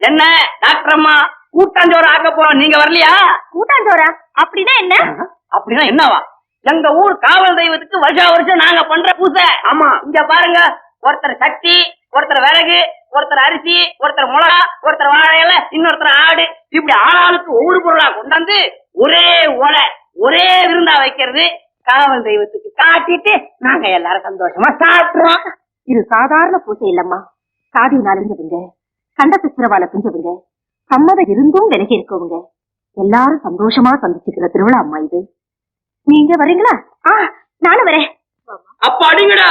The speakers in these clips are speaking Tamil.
என்ன? டாக்டர் அம்மா கூட்டாஞ்சோறு ஆக்க போறோம். நீங்க வரலையா? கூட்டாஞ்சோரா அப்படின்னா என்ன? அப்படின்னா என்னவா? எங்க ஊர் காவல் தெய்வத்துக்கு வருஷா வருஷம் நாங்க பண்ற பூசை. ஆமா. இங்க பாருங்க ஒருத்தர் சக்தி ஒருத்தர் விறகு ஒருத்தர் அரிசி ஒருத்தர் மிளகா ஒருத்தர் வாழை இலை இன்னொருத்தர் ஆடு. இப்படி ஆளாளுக்கு ஒவ்வொரு பொருளா கொண்டாந்து ஒரே ஒலை ஒரே விருந்தா வைக்கிறது காவல் தெய்வத்துக்கு காட்டிட்டு நாங்க எல்லாரும் சந்தோஷமா சாப்பிடுறோம். இது சாதாரண பூசை இல்லம்மா. சாதி நாலஞ்சவங்க கண்ட சித்திரவால பிஞ்சவங்க சம்மதம் இருந்தும் விலகி இருக்கவங்க எல்லாரும் சந்தோஷமா சந்திச்சுக்கிற திருவிழா அம்மா இது. நீங்க வரீங்களா? ஆ நானும் வரேன். அப்ப அடிங்கடா.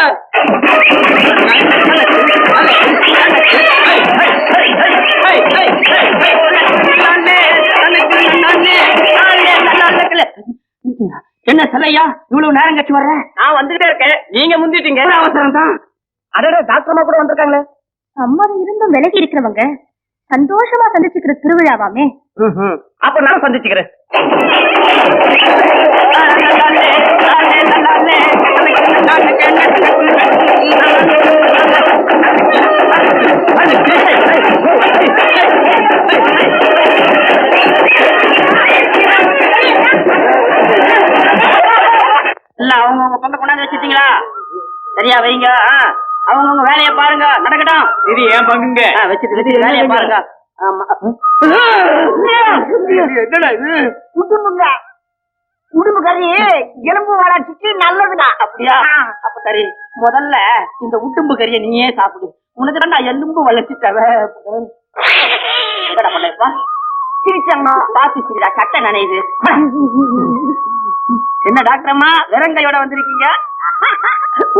என்ன சலையா? இவ்வளவு நேரம் கழிச்சு வர்ற? நான் வந்துட்டே இருக்கேன். நீங்க முந்திட்டீங்க. அவசரம் தான் அடடே டாக்டர்மா கூட வந்திருக்காங்களே. சம்மதம் இருந்தும் விலகி இருக்கிறவங்க சந்தோஷமா சந்திச்சுக்கிற திருவிழாவாமே. அப்ப நான் சந்திச்சுக்கிறேன். இல்ல அவங்க உங்க பங்க கொண்டாந்து வச்சிட்டீங்களா சரியா வைங்க அவங்க வேலையை பாருங்க நடக்கட்டும். இது ஏன் பங்குங்க. வச்சுட்டு வச்சுட்டு வேலையை பாருங்க. ஆமா. என்னடா இது? உடும்புங்க. உடும்பு கறி எலும்பு வளர்ச்சிக்கு நல்லதுடா. அப்படியா? அப்ப சரி. முதல்ல இந்த உடும்பு கறியை நீயே சாப்பிடு. உனக்கு தான் எலும்பு வளர்ச்சி தேவை பண்ணப்பா சிரிச்சம்மா பாத்து சிரிடா. சட்டை நனையுது என்ன டாக்டர் அம்மா வெறுங்கையோட வந்திருக்கீங்க?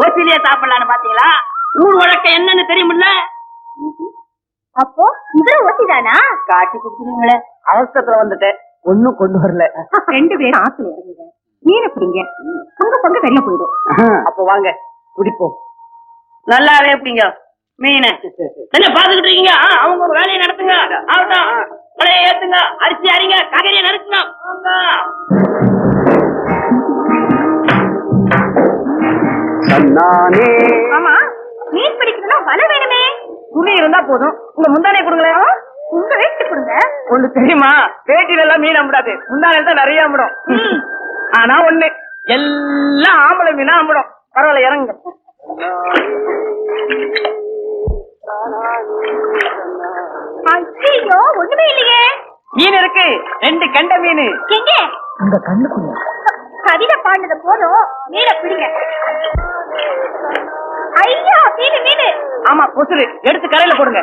ஓசிலியே சாப்பிடலான்னு பாத்தீங்களா ஊர் வழக்கம் என்னன்னு தெரியுமில்ல? அப்போ இவரு ஓசிதானா? காட்டி குடுத்துருங்களே அவசரத்துல வந்துட்டேன். ஒண்ணும் கொண்டு வரல. ரெண்டு பேரும் ஆத்துல இறங்குங்க. மீனை பிடிங்க. உங்க பங்கு வெளில போயிடும். அப்போ வாங்க. குடிப்போம். நல்லாவே எப்படிங்க மீன். என்ன பாத்துக்கிட்டு இருக்கீங்க? அவங்க ஒரு வேலையை நடத்துங்க. ஆகட்டும். பழைய ஏத்துங்க. அரிசி அரிங்க. காய்கறியை நறுக்கணும் வாங்க. ஆமா. மீன் பிடிக்கணும்னா வலை வேணுமே. துணி இருந்தா போதும். உங்க முந்தானே கொடுங்களேன். உங்க வேஸ்ட் கொடுங்க. ஒண்ணு தெரியுமா? பேட்டில எல்லாம் மீன் அம்பிடாது முந்தானே தான் நிறைய அம்பிடும் ஆனா ஒண்ணு எல்லாம் ஆம்பளை மீனா அம்பிடும் பரவாயில்ல இறங்குங்க. ஐயோ ஒண்ணுமே இல்லையே. மீன் இருக்கு. ரெண்டு கெண்ட மீன். எங்க? உங்க கண்ணுக்குள்ள. கவிதை பாடுனது போதும். மீனை பிடிங்க. ஐயோ மீனு மீனு ஆமா கொசுரு எடுத்து கரையில போடுங்க.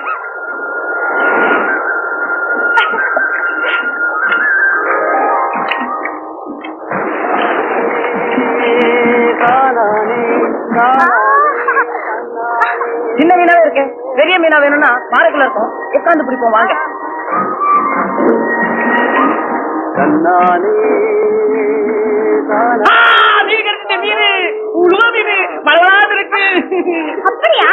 சின்ன மீனாவே இருக்கு. பெரிய மீனா வேணும்னா பாறைக்குள்ள இருக்கும். உட்கார்ந்து பிடிப்போம் வாங்க. ஆ, அப்படியா?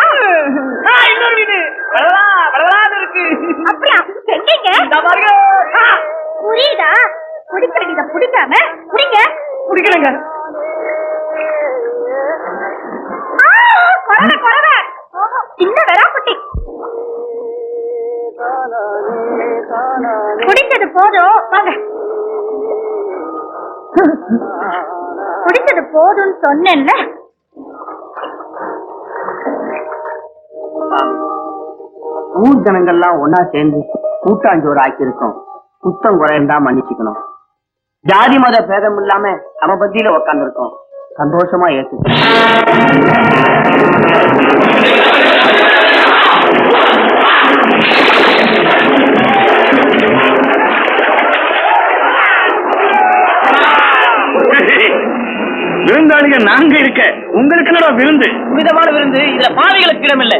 இன்னொரு மீனு. மலரா மலராது இருக்கு. அப்படியா? எங்கீங்க இந்த பாருங்க. புரியுதா? பிடிக்கிற இத பிடிக்காம புடிங்க குடிக்கலங்க. ஆ, குறவை குறவை. சின்ன வெறாக்குட்டி குடிச்சது போதும். வாங்க. குடிச்சது போதும்னு சொன்னேன்ல. ஊர் ஜனங்கள்லாம் ஒன்னா சேர்ந்து கூட்டாஞ்சோறு ஆக்கியிருக்கோம் குத்தம் குறைந்தா மன்னிச்சுக்கணும். ஜாதி மத பேதம் இல்லாம சமபந்தியில உக்காந்துருக்கோம். சந்தோஷமா ஏத்து விருந்தாளிகள் நாங்க இருக்க. உங்களுக்கு என்னடா விருந்து? புனிதமான விருந்து. இதுல பாவிகளுக்கு இடமில்லை.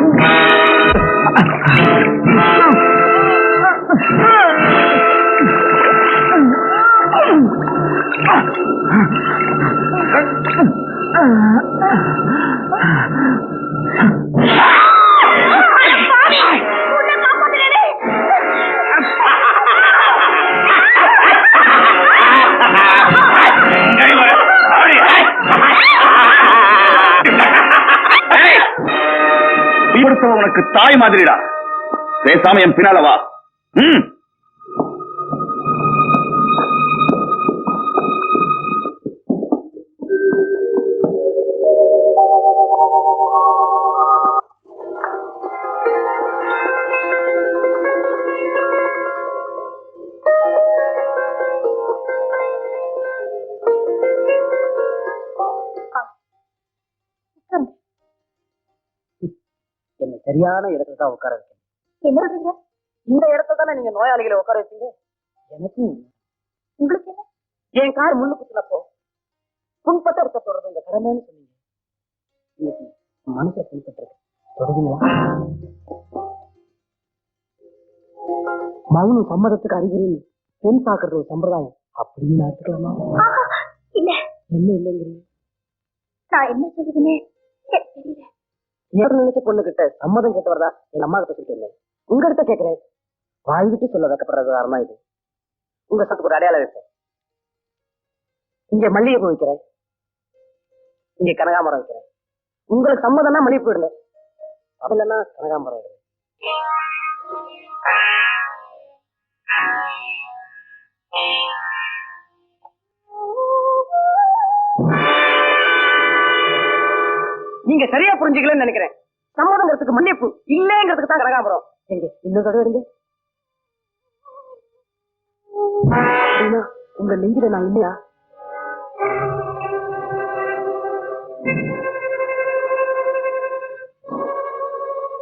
உனக்கு தாய் மாதிரிடா. பேசாம என் பின்னால வா. ம். சரியான இடத்துல தான் உட்கார வைக்கணும். என்ன சொல்றீங்க? இந்த இடத்துல தானே நீங்க நோயாளிகளை உட்கார வைப்பீங்க? எனக்கும் உங்களுக்கு என்ன? என் கார் முள்ளு குத்துனப்போ புண்பட்ட இருக்க தொடர்பு உங்க கடமைன்னு சொன்னீங்க. இன்னைக்கு மனசுல புண்பட்டு இருக்கு தொடர்பீங்களா மௌனம் சம்மதத்துக்கு அறிகுறின்னு பெண் பாக்குறது ஒரு சம்பிரதாயம். அப்படின்னு நான் எடுத்துக்கலாமா இல்ல. என்ன இல்லைங்கிறீங்க? நான் என்ன சொல்றதுன்னு எனக்கு தெரியல. இவர் நினைச்ச பொண்ணு கிட்ட சம்மதம் கேட்டவர்தா எங்க அம்மா கிட்ட சொல்லிட்டேன் உங்க கிட்ட கேட்கிறேன் வாய் விட்டு சொல்ல வைக்கப்படுறது காரணம் இது. உங்க சத்துக்கு ஒரு அடையாளம் வைப்பேன் இங்க மல்லிகை பூ வைக்கிறேன். இங்க கனகாமரம் வைக்கிறேன். உங்களுக்கு சம்மதம்னா மல்லிகை போயிடுங்க அதுலன்னா அது இல்லைன்னா கனகாமரம் இடுங்க நீங்க சரியா புரிஞ்சுக்கலன்னு நினைக்கிறேன். சம்மதங்கிறதுக்கு மன்னிப்பு இல்லைங்கிறதுக்கு தான் கனகாபுரம் எங்க இன்னும் தடவை இருங்க. உங்க நெஞ்சில நான் இல்லையா?